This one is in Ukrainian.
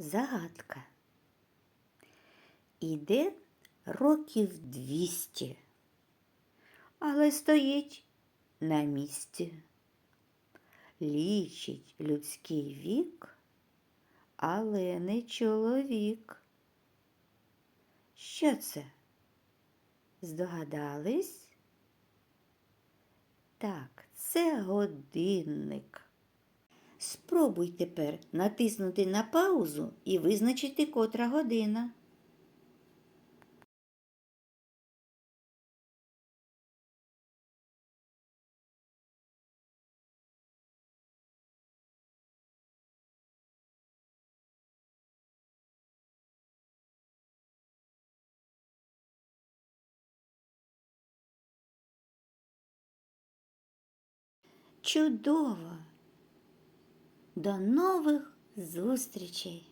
загадка. Іде років двісті, але стоїть на місці. Лічить людський вік, але не чоловік. Що це? Здогадались? Так, це годинник. Спробуй тепер натиснути на паузу і визначити котра година. Чудово! До нових зустрічей!